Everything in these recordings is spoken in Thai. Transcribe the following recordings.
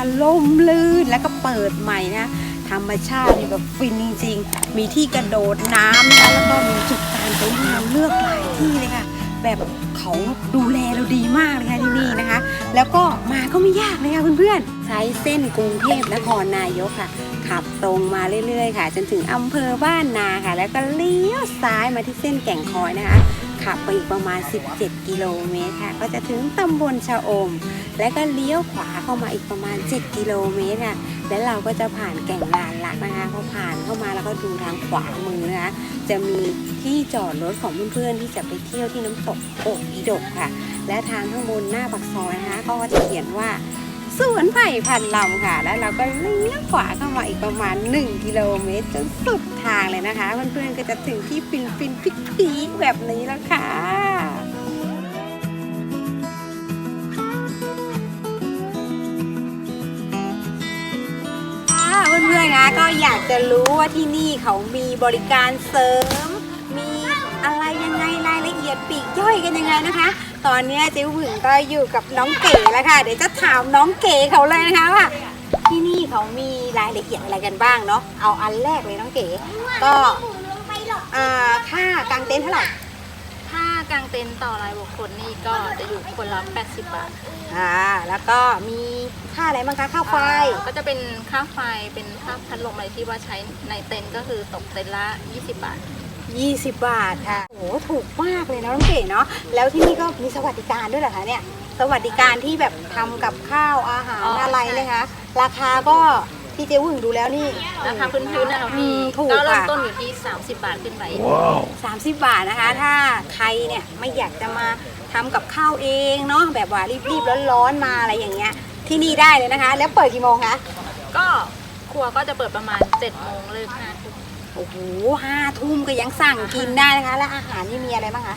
เต็มไปหมดค่ะล่มลื่นแล้วก็เปิดใหม่นะธรรมชาตินี่แบบฟินจริง ๆ มีที่กระโดดน้ำนะแล้วก็มีจุดการเต็นท์ให้เราเลือกหลายที่เลยค่ะ แบบเขาดูแลเราดีมากเลยค่ะที่นี่นะคะ แล้วก็มาก็ไม่ยากเลยค่ะเพื่อนๆ ใช้เส้นกรุงเทพนครนายกค่ะ ขับตรงมาเรื่อยๆ ค่ะ จนถึงอำเภอบ้านนาค่ะ แล้วก็เลี้ยวซ้ายมาที่เส้นแก่งคอยนะคะ ขับไปอีกประมาณ 17 กิโลเมตรค่ะ ก็จะถึงตำบลชะอม แล้วก็เลี้ยวขวาเข้ามาอีกประมาณ 7 กิโลเมตรค่ะ แล้วเราก็จะผ่านแก่งลานลักนะคะพอผ่านเข้ามาแล้วก็ดูทางขวามือนะคะ จะมีที่จอดรถของเพื่อนๆที่จะไปเที่ยวที่น้ำตกโอกอีดกค่ะ และทางข้างบนหน้าปากซอยนะคะก็จะเขียนว่า สวนไผ่พันลำค่ะ แล้วเราก็เลี้ยวขวาเข้ามาอีกประมาณ 1 กิโลเมตร จนสุดทางเลยนะคะ เพื่อนๆก็จะถึงที่ฟินฟินพิกพีคแบบนี้แล้วค่ะเพื่อนๆนะก็อยากจะรู้ว่าที่นี่เขามีบริการเสริม มีอะไรยังไงรายละเอียดปีกย่อยกันยังไงนะคะ ตอนนี้เจ๊หวึงก็อยู่กับน้องเก๋แล้วค่ะ เดี๋ยวจะถามน้องเก๋เขาเลยนะคะว่าที่นี่เขามีรายละเอียดอะไรกันบ้างเนาะเอาอันแรกเลยน้องเก๋ก็อ่าค่ากางเต็นท์เท่าไหร่ถ้ากางเต็นท์ต่อรายบุคคลนี่ก็จะอยู่คนละ 80 บาท อ่า แล้วก็มีค่าอะไรบ้างคะค่าไฟ ก็จะเป็นค่าไฟ เป็นค่าพัดลมอะไรที่ว่าใช้ในเต็นท์ก็คือตกเต็นท์ละ 20 บาท 20 บาทค่ะโอ้โหถูกมากเลยนะน้องเก๋เนาะแล้วที่นี่ก็มีสวัสดิการด้วยเหรอคะเนี่ย สวัสดิการที่แบบทำกับข้าวอาหารอ๋ออ อะไรนะคะ ราคาก็ที่เจ๊วึ่งดูแล้วนี่ ราคาพื้นๆนะคะพี่อืมถูกก็เริ่มค่ะ ต้นอยู่ที่ 30 บาทขึ้นไป 30 บาทนะคะ ถ้าใครเนี่ยไม่อยากจะมาทำกับข้าวเองเนาะแบบว่ารีบๆร้อนๆมาอะไรอย่างเงี้ยที่นี่ได้เลยนะคะ แล้วเปิดกี่โมงคะ ก็ครัวก็จะเปิดประมาณ7โมงเลิก5ทุ่มโอ้โหห้าทุ่มก็ยังสั่งกินได้นะคะ แล้วอาหารนี่มีอะไรบ้างคะ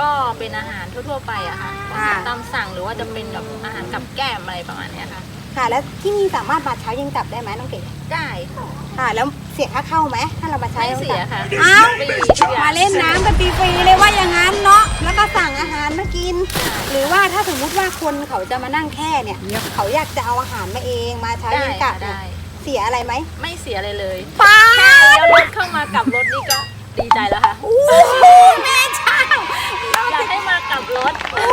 ก็เป็นอาหารทั่วๆไปอะค่ะค่ะ ตามสั่งหรือว่าจะเป็นแบบอาหารกับแก้มอะไรประมาณเนี้ยค่ะ ค่ะ แล้วที่นี่สามารถมาเช้าเย็นกลับได้ไหมน้องเก๋ได้ค่ะค่ะ แล้วเสียค่าเข้าไหมถ้าเรามาใช้ไม่เสียค่ะอ้าวฟรีทุกอย่ง มาเล่นน้ำกันฟรีๆเลยว่าอย่างนั้นเนาะแล้วก็สั่งอาหารมากิน หรือว่าถ้าสมมุติว่าคนเขาจะมานั่งแค่เนี่ย เขาอยากจะเอาอาหารมาเองมาเช้าได้เย็นกลับค่ะเนี่ยได้ เสียอะไรไหมไม่เสียอะไรเลยป้าแค่เลี้ยวรถเข้ามากับรถนี่ก็ดีใจแล้วค่ะ อู้แม่เจ้าอยากให้มากับรถ อู้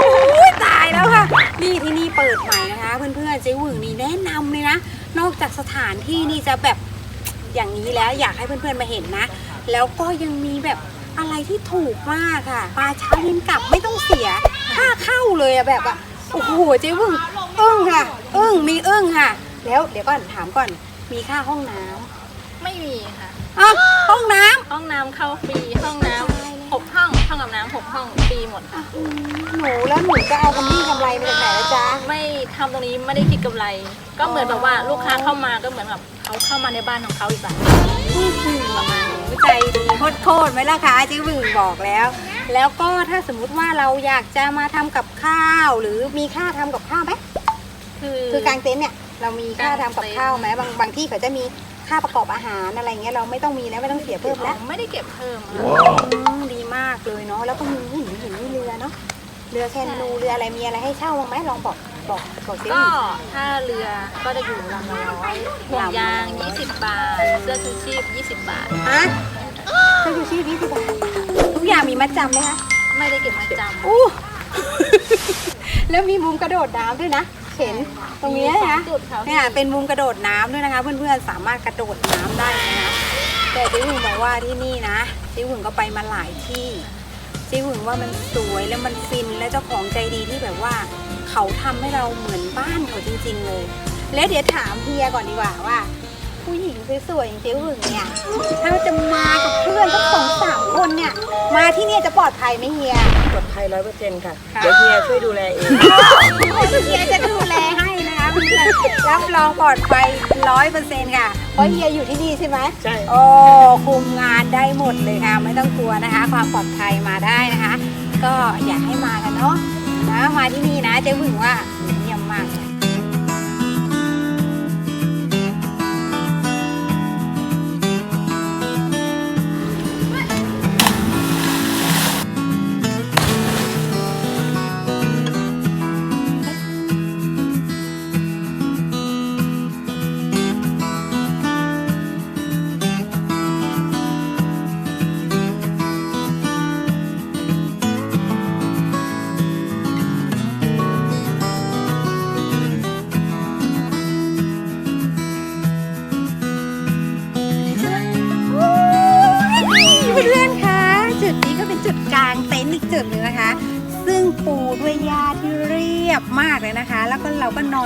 ตายแล้วค่ะ นี่ที่นี่เปิดใหม่นะคะ เพื่อนๆเจ๊หวึงนี่แนะนำเลยนะ นอกจากสถานที่นี่จะแบบอย่างนี้แล้วอยากให้เพื่อนๆมาเห็นนะ แล้วก็ยังมีแบบอะไรที่ถูกมากค่ะมาเช้าเย็นกลับไม่ต้องเสียค่าเข้าเลยอะแบบอะโอ้โหเจ๊หวึงอึ้งค่ะอึ้งมีอึ้งค่ะ แล้วเดี๋ยวก่อนถามก่อน มีค่าห้องน้ำไม่มีค่ะอะห้องน้ำ ห้องน้ำเข้าฟรีห้องน้ำหกห้องห้องอาบน้ำหกห้องฟรีหมดค่ะหนูแล้วหนูจะเอากำไรกำไรมาจากไหนล่ะจ๊ะ ไม่ทำตรงนี้ไม่ได้คิดกำไร ก็เหมือนแบบว่าลูกค้าเข้ามาก็เหมือนแบบเขาเข้ามาในบ้านของเขาอีกแบบประมาณนี้ใจดีโคตรๆไหมล่ะคะเจ๊หวึงบอกแล้ว แล้วก็ถ้าสมมุติว่าเราอยากจะมาทำกับข้าว หรือมีค่าทำกับข้าวไหมคือคือกางเต็นท์เนี่ย เรามีค่าทำกับข้าวไหมบางบางที่เขาจะมีค่าประกอบอาหารอะไรเงี้ยเราไม่ต้องมีแล้วไม่ต้องเสียเพิ่มแล้วไม่ได้เก็บเพิ่มค่ะอืมดีมากเลยเนาะแล้วก็มีหินหินมีเรือเนาะเรือแคนูเรืออะไรมีอะไรให้เช่าบ้างไหมลองบอกบอกบอกสิก็ถ้าเรือก็จะอยู่ลำละร้อยห่วงยาง 20 บาท เสื้อชูชีพ 20 บาท ฮะเช่าอยู่ที่พี่สิบบาททุกอย่างมีมัดจำไหมคะไม่ได้เก็บมาจำ อู้ แล้วมีมุมกระโดดน้ำด้วยนะ เห็นตรงนี้มีสอนะจุดค่ะเนี่ยเป็นมุมกระโดดน้ำด้วยนะคะ เพื่อนๆสามารถกระโดดน้ำได้นะคะแต่เจ๊หึงบอกว่าที่นี่นะเจ๊หึงก็ไปมาหลายที่เจ๊หึงว่ามันสวยแล้วมันฟินและเจ้าของใจดีที่แบบว่า เขาทำให้เราเหมือนบ้านเขาจริง ๆ เลย แล้วเดี๋ยวถามเฮียก่อนดีกว่าว่า ผู้หญิงสวยๆอย่างเจ๊หึงเนี่ย ถ้าจะมากับเพื่อนทั้งสองสามคนเนี่ย มาที่เนี่ยจะปลอดภัยไหมเฮีย ปลอดภัยร้อยเปอร์เซ็นต์ค่ะค่ะ เดี๋ยวเฮียช่วยดูแลเอง เฮียจะดูแลให้นะคะเพื่อนๆรับรองปลอดภัยร้อยเปอร์เซ็นต์ค่ะ เพราะเฮียอยู่ที่นี่ใช่ไหมใช่ โอ้คุมงานได้หมดเลยค่ะ ไม่ต้องกลัวนะคะ ความปลอดภัยมาได้นะคะ ก็อยากให้มากันเนาะนะมาที่นี่นะเจ๊หึงว่า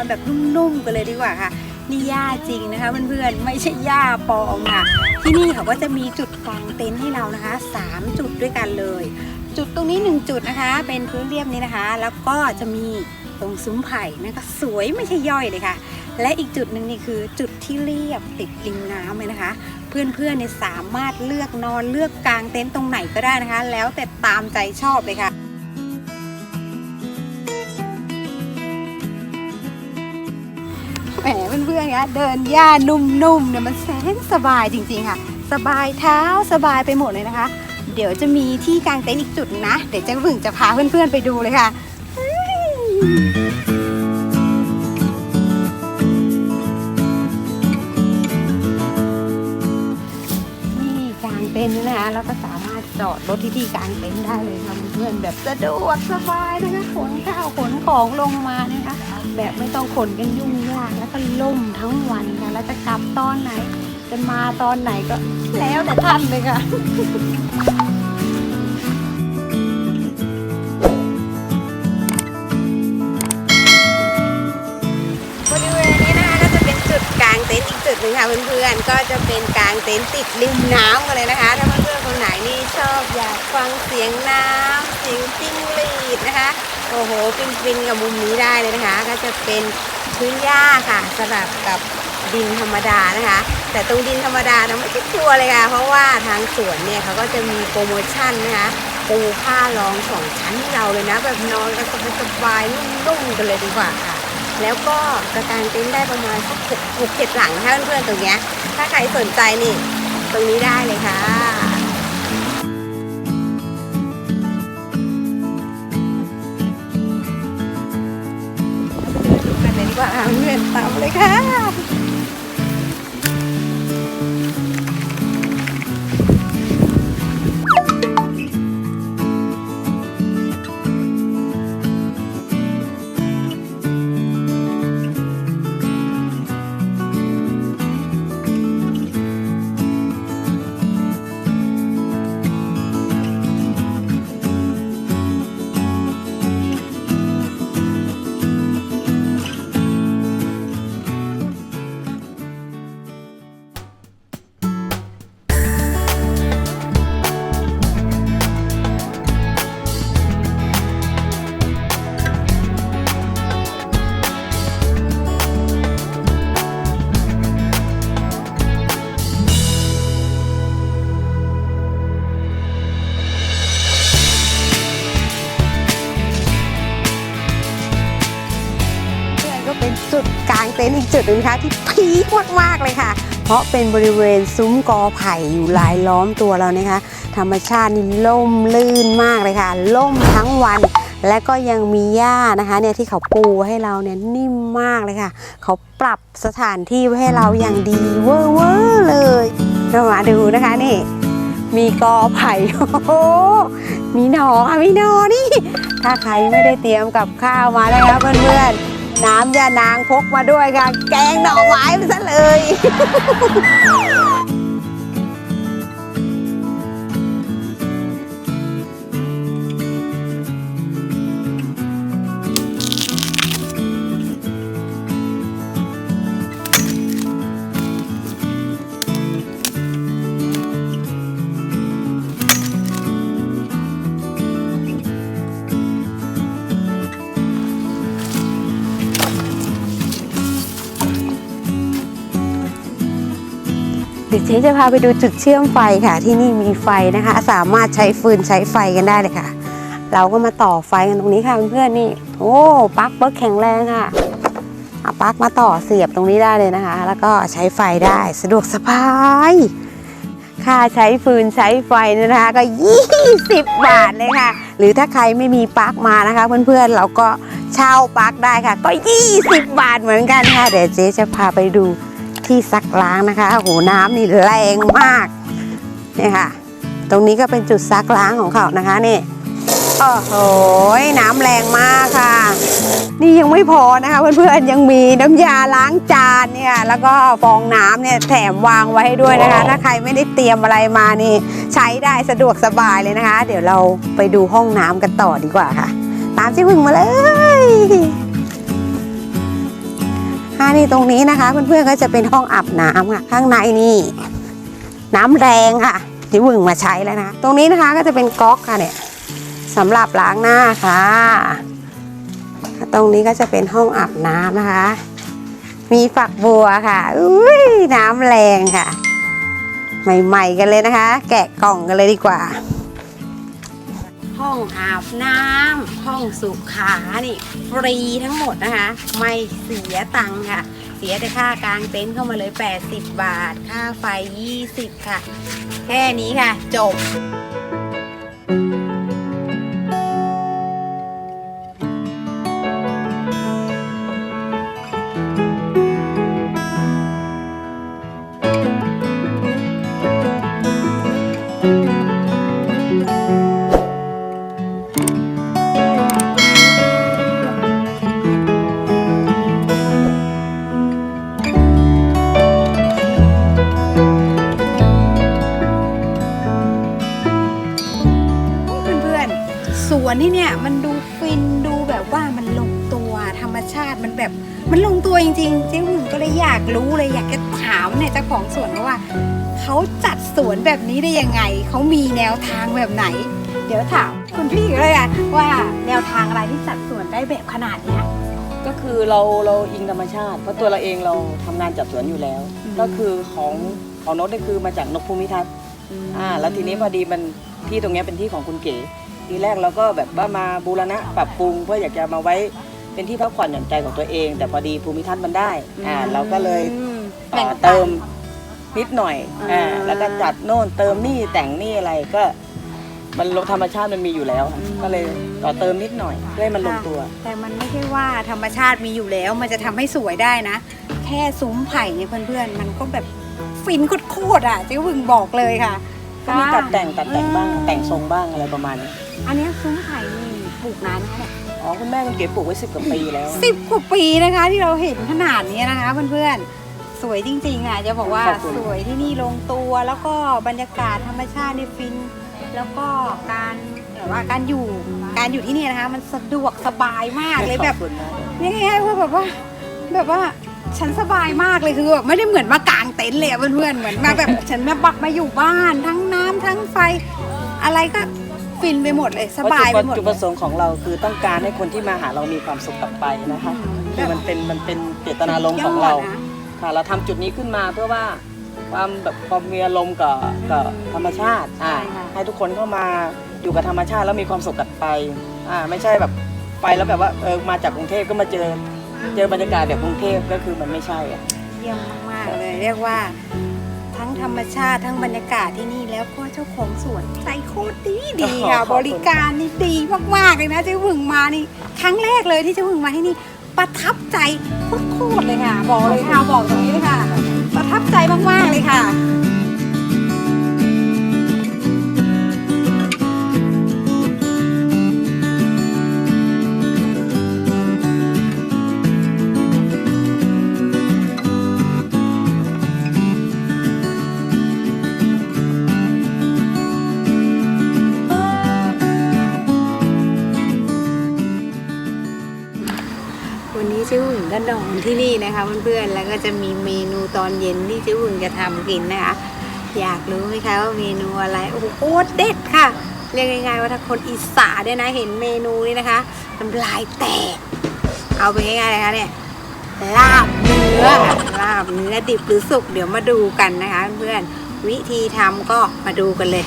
อนแบบนุ่มๆกันเลยดีกว่าค่ะ นี่หญ้าจริงนะคะเพื่อนๆไม่ใช่หญ้าปลอมค่ะ ที่นี่เขาก็จะมีจุดกางเต็นท์ให้เรานะคะ 3 จุดด้วยกันเลย จุดตรงนี้ 1 จุดนะคะ เป็นพื้นเรียบนี้นะคะ แล้วก็จะมีตรงซุ้มไผ่นั่นก็สวยไม่ใช่ย่อยเลยค่ะ และอีกจุดหนึ่งนี่คือจุดที่เรียบติดริมน้ำเลยนะคะ เพื่อนๆเนี่ยสามารถเลือกนอนเลือกกางเต็นท์ตรงไหนก็ได้นะคะ แล้วแต่ตามใจชอบเลยค่ะ เพื่อนๆคะเดินหญ้านุ่มๆเนี่ยมันแสนสบายจริงๆค่ะ สบายเท้าสบายไปหมดเลยนะคะ เดี๋ยวจะมีที่กางเต็นท์อีกจุดนะ เดี๋ยวเจ้าบึ่งจะพาเพื่อนๆไปดูเลยค่ะางเต็นท์นะคะแล้วก็สามารถจอดรถที่ที่กางเต็นท์ได้เลยค่ะเพื่อนแบบสะดวกสบายนะคะขนข้าวขนของลงมานะคะ แบบไม่ต้องขนกันยุ่งยากแล้วก็ล่มทั้งวันค่ะแล้วจะกลับตอนไหนจะมาตอนไหนก็แล้วแต่ท่านเลยค่ะางเต็นท์อีกจุดหนึ่งค่ะเพื่อนๆ ก็จะเป็นกลางเต็นท์ติดริมน้ำกันเลยนะคะ ถ้าเพื่อนๆคนไหนนี่ชอบอยากฟังเสียงน้ำเสียงจิ้งหรีดนะคะ โอ้โหฟินๆกับมุมนี้ได้เลยนะคะ ก็จะเป็นพื้นหญ้าค่ะสลับกับดินธรรมดานะคะ แต่ตรงดินธรรมดาเนะไม่ใช่กลัวเลยค่ะ เพราะว่าทางสวนเนี่ยเขาก็จะมีโปรโมชั่นนะคะปูผ้ารองสองชั้นให้เราเลยนะ แบบนอนกันสบายๆนุ่มๆกันเลยดีกว่าค่ะ แล้วก็กระการเต็นท์ได้ประมาณสักหกหกเจ็ดหลังนะคะเพื่อนๆตรงเนี้ย ถ้าใครสนใจนี่ ตรงนี้ได้เลยค่ะไปเลยดีกว่าเพื่อนตามมาเลยค่ะ เป็นจุดกลางเต็นท์อีกจุดหนึงนะคะที่พีคมากๆเลยค่ะ เพราะเป็นบริเวณซุ้มกอไผ่อยู่รายล้อมตัวเรานะคะ ธรรมชาตินี่ล่มลื่นมากเลยค่ะ ล่มทั้งวัน และก็ยังมีหญ้านะคะเนี่ยที่เขาปูให้เราเนี่ยนิ่มมากเลยค่ะ เขาปรับสถานที่ไว้ให้เราอย่างดีเวอร์เวอร์เลยเรามาดูนะคะนี่มีกอไผ่โอ้โหมีหนอค่ะมีหนอนี่ ถ้าใครไม่ได้เตรียมกับข้าวมานะคะเพื่อนๆ น้ำยานางพกมาด้วยค่ะ แกงหน่อไม้ไปซะเลย เจ๊จะพาไปดูจุดเชื่อมไฟค่ะ ที่นี่มีไฟนะคะ สามารถใช้ฟืนใช้ไฟกันได้เลยค่ะ เราก็มาต่อไฟกันตรงนี้ค่ะเพื่อนๆนี่ โอ้ปลั๊กเบิร์กแข็งแรงค่ะเอาปลั๊กมาต่อเสียบตรงนี้ได้เลยนะคะ แล้วก็ใช้ไฟได้สะดวกสบายค่าใช้ฟืนใช้ไฟเนี่ยนะคะก็ 20 บาทเลยค่ะ หรือถ้าใครไม่มีปลั๊กมานะคะ เพื่อนๆเราก็เช่าปลั๊กได้ค่ะ ก็ 20 บาทเหมือนกันค่ะ เดี๋ยวเจ๊จะพาไปดู ที่ซักล้างนะคะโอ้โหน้ำนี่แรงมากเนี่ยค่ะ ตรงนี้ก็เป็นจุดซักล้างของเขานะคะนี่โอ้โหน้ำแรงมากค่ะ นี่ยังไม่พอนะคะเพื่อนๆยังมีน้ำยาล้างจานเนี่ยแล้วก็ฟองน้ำเนี่ยแถมวางไว้ให้ด้วยนะคะ ถ้าใครไม่ได้เตรียมอะไรมานี่ ใช้ได้สะดวกสบายเลยนะคะ เดี๋ยวเราไปดูห้องน้ำกันต่อดีกว่าค่ะ ตามเจ๊พึ่งมาเลย อ่านี่ตรงนี้นะคะ เพื่อนๆก็จะเป็นห้องอาบน้ำค่ะข้างในนี่ น้ำแรงค่ะที่วึงมาใช้แล้วนะ ตรงนี้นะคะก็จะเป็นก๊อกค่ะเนี่ยสำหรับล้างหน้าค่ะ ตรงนี้ก็จะเป็นห้องอาบน้ำนะคะ มีฝักบัวค่ะอุ้ยน้ำแรงค่ะ ใหม่ๆกันเลยนะคะ แกะกล่องกันเลยดีกว่า ห้องอาบน้ำห้องสุขานี่ ฟรีทั้งหมดนะคะ ไม่เสียตังค์ค่ะ เสียแต่ค่ากลางเต็นท์เข้ามาเลย 80 บาท ค่าไฟ 20 ค่ะ แค่นี้ค่ะ จบ ของสวนว่าเขาจัดสวนแบบนี้ได้ยังไง เขามีแนวทางแบบไหน เดี๋ยวถามคุณพี่เลยอะว่าแนวทางอะไรที่จัดสวนได้แบบขนาดเนี้ย ก็คือเราเราอิงธรรมชาติ เพราะตัวเราเองเราทำงานจัดสวนอยู่แล้ว อืม ก็คือของของนกนี่คือมาจากนกภูมิทัศน์อ่าแล้วทีนี้พอดีมันที่ตรงเนี้ยเป็นที่ของคุณเก๋ทีแรกเราก็แบบว่ามาบูรณะปรับปรุงเพื่ออยากจะมาไว้เป็นที่พักผ่อนหย่อนใจของตัวเอง แต่พอดีภูมิทัศน์มันได้อ่าเราก็เลยอืมเอ่อแบ่งปัน เติม นิดหน่อยอ่าอ่า แล้วก็จัดโน่นเติมนี่แต่งนี่อะไรก็มันลงธรรมชาติมันมีอยู่แล้วก็เลยต่อเติมนิดหน่อยเพื่อให้มันลงตัว แต่มันไม่ใช่ว่าธรรมชาติมีอยู่แล้ว มันจะทำให้สวยได้นะ แค่ซุ้มไผ่เนี่ยเพื่อนๆ มันก็แบบฟินโคตรๆอะเจ๊วึงบอกเลยค่ะก็มีตัดแต่งตัดแต่งบ้างอืมแต่งทรงบ้างอะไรประมาณนี้อันเนี้ยซุ้มไผ่นี่ปลูกนานนะคะเนี่ยอ๋อคุณแม่คุณเก๋ปลูกไว้สิบกว่าปีแล้ว สิบกว่าปีนะคะที่เราเห็นขนาดนี้นะคะเพื่อนๆ สวยจริงๆอะจะบอกว่าขอบคุณสวยที่นี่ลงตัวแล้วก็บรรยากาศธรรมชาติในฟิน แล้วก็การแบบว่าการอยู่การอยู่ที่นี่นะคะ มันสะดวกสบายมากเลยแบบขอบคุณมากง่ายๆว่าแบบว่า แบบว่าฉันสบายมากเลยคือแบบไม่ได้เหมือนมากางเต็นท์เลยอะเพื่อนๆเหมือนมาแบบฉันมาบักมาอยู่บ้าน ทั้งน้ำทั้งไฟ อะไรก็ฟินไปหมดเลยสบายไปหมดจุดเลประยสงค์ของเราคือต้องการให้คนที่มาหาเรามีความสุขกลับไปนะคะคือมันเป็นมันเป็นเจตนารมณ์ของเรายดนะ ค่ะเราทำจุดนี้ขึ้นมาเพื่อว่าความแบบความมีอารมณ์กับกับธรรมชาติอ่าใช่ค่ะ ให้ทุกคนเข้ามาอยู่กับธรรมชาติแล้วมีความสุขกลับไปอ่าไม่ใช่แบบไปแล้วแบบว่าเออมาจากกรุงเทพก็มาเจอเจอบรรยากาศแบบกรุงเทพก็คือมันไม่ใช่อะ เยี่ยมมากๆเลย เรียกว่า ทั้งธรรมชาติทั้งบรรยากาศที่นี่แล้วก็เจ้าของสวนใจโคตรดีดีค่ะขอบคุณ บริการนี่ดีมากๆเลยนะเจ๊หวึงมานี่ ครั้งแรกเลยที่เจ๊หวึงมาที่นี่ ประทับใจโคตรๆเลยค่ะ บอกเลยค่ะบอกตรงนี้เลยค่ะ ประทับใจมากๆเลยค่ะ นอนที่นี่นะคะเพื่อนๆ แล้วก็จะมีเมนูตอนเย็นที่เจ๊หึงจะทำกินนะคะ อยากรู้ไหมคะว่าเมนูอะไร โอ้โหโคตรเด็ดค่ะ เรียกง่ายๆว่าถ้าคนอีสานเนี่ยนะเห็นเมนูนี้นะคะน้ำลายแตก เอาไปง่ายๆเลยค่ะเนี่ยลาบเนื้อลาบเนื้อดิบหรือสุกเดี๋ยวมาดูกันนะคะ เพื่อนๆวิธีทำก็มาดูกันเลย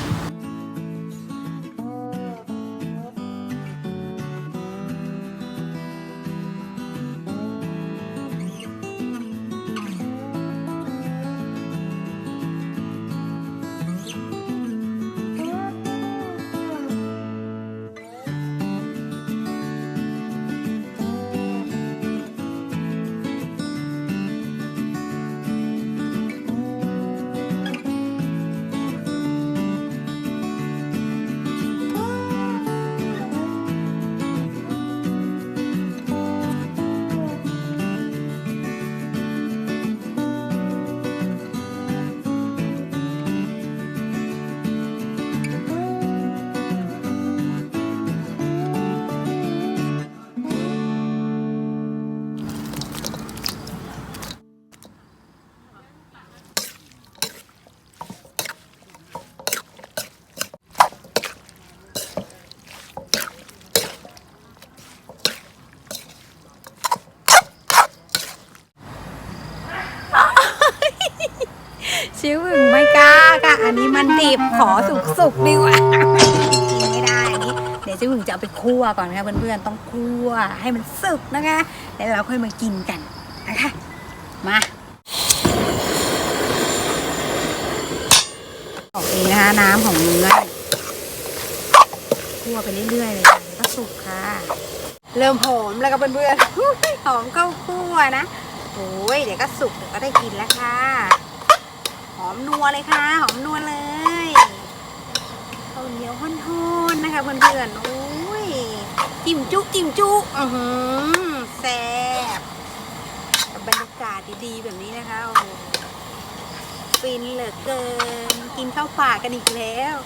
ดิบขอสุกๆดีกว่ากินไม่ได้อันนี้เดี๋ยวเจ๊หวึงจะเอาไปคั่วก่อนนะคะเพื่อนๆต้องคั่วให้มันสุกนะคะแล้วเราค่อยมากินกันนะคะมาออกเองนะคะน้ำของเนื้อคั่วไปเรื่อยๆเลยก็สุกค่ะ เริ่มหอมแล้วก็เพื่อนๆหอมข้าวคั่วนะโอ้ยเดี๋ยวก็สุกเดี๋ยวก็ได้กินแล้วค่ะ อมนัวเลยค่ะ หอมนัวเลยข้าวเหนียวห้อนๆนะคะเพื่อนๆโอ้ยจิ้มจุจิ้มจุอือหือแซ่บบรรยากาศดีๆแบบนี้นะคะโอ้ฟินเหลือเกิน กินข้าวป่ากันอีกแล้ว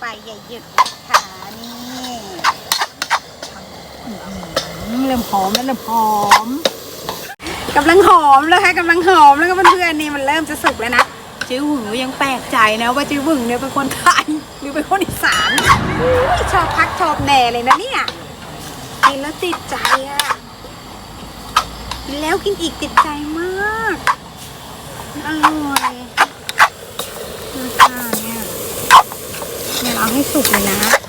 ไป อย่าหยุดค่ะนี่อื้อหือเริ่มหอมแล้วเริ่มหอมกำลังหอมแล้วค่ะกำลังหอมแล้วก็เพื่อนๆนี่มันเริ่มจะสุกแล้วนะจื้อหึงยังแปลกใจนะ ว่าจื้อหึงเนี่ยเป็นคนไทยหรือเป็นคนอีสานชอบพักชอบแหน่เลยนะเนี่ยกินแล้วติดใจอะกินแล้วกินอีกติดใจมากอร่อยรสชาติเนี่ย เนี่ยเราให้สุกเลยนะ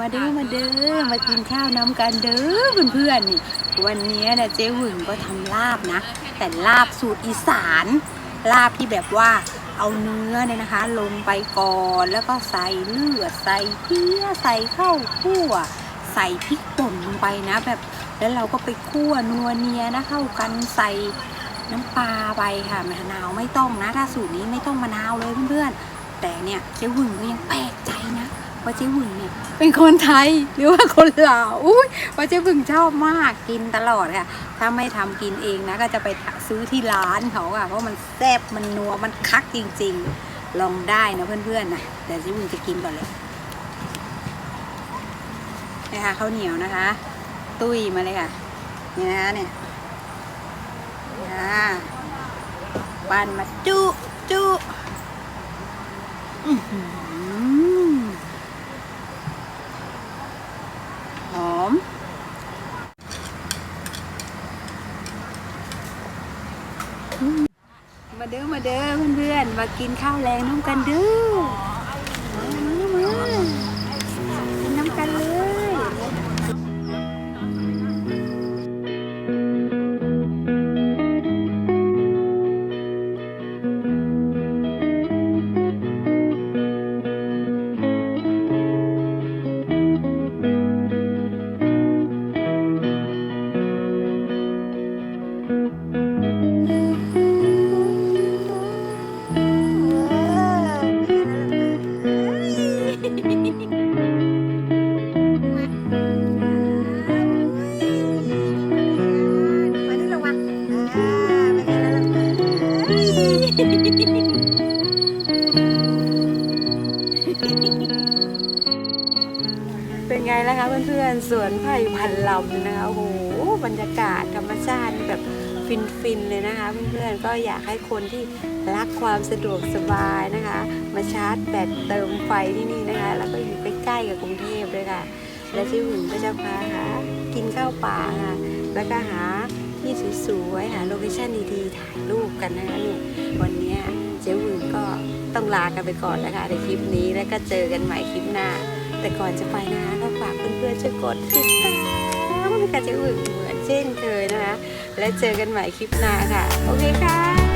มาเด้อมาเด้อมากินข้าวน้ำกันเด้อเพื่อนๆนี่วันนี้นะเจ๊หึงก็ทำลาบนะ แต่ลาบสูตรอีสาน ลาบที่แบบว่าเอาเนื้อเนี่ยนะคะ ลงไปก่อนแล้วก็ใส่เลือดใส่เพี้ยใส่ข้าวคั่ว ใส่พริกป่นลงไปนะ แบบแล้วเราก็ไปคั่วนัวเนียนะเข้ากันใส่น้ำปลาไปค่ะมะนาวไม่ต้องนะถ้าสูตรนี้ไม่ต้องมะนาวเลยเพื่อนๆแต่เนี่ยเจ๊หึงก็ยังแปลกใจนะ ว่าเจ๊หวึงเนี่ยเป็นคนไทยหรือว่าคนลาวอุ้ยว่าเจ๊หวึงชอบมากกินตลอดค่ะ ถ้าไม่ทำกินเองนะก็จะไปซื้อที่ร้านเขาค่ะ เพราะมันแซ่บมันนัวมันคักจริง ๆ ลองได้นะเพื่อนๆนะเดี๋ยวเจ๊หวึงจะกินก่อนเลยนะคะข้าวเหนียวนะคะ ตุ้ยมาเลยค่ะเนี่ยนะเนี่ยอ่าปั้นมาจุจุอือ หอม มาเด้อเด้อเพื่อนๆ มากินข้าวแรงน้ำกันเด้อ เพื่อนๆสวนไผ่พันลำนะคะโอ้โหบรรยากาศธรรมชาติแบบฟินๆเลยนะคะเพื่อนๆก็อยากให้คนที่รักความสะดวกสบายนะคะ มาชาร์จแบตเติมไฟที่นี่นะคะ แล้วก็อยู่ใกล้ๆกับกรุงเทพด้วยค่ะ และที่หุ่นก็จะพาหากินข้าวป่าค่ะแล้วก็หาที่สวยๆหาโลเคชั่นดีๆถ่ายรูปกันนะคะนี่วันนี้เจ๊หวึงก็ต้องลากันไปก่อนนะคะในคลิปนี้แล้วก็เจอกันใหม่คลิปหน้า แต่ก่อนจะไปนะคะก็ฝากเพื่อนๆช่วยกดติดตามให้กับเจ๊หวึงเหมือนเช่นเคยนะคะ และเจอกันใหม่คลิปหน้าค่ะ โอเคค่ะ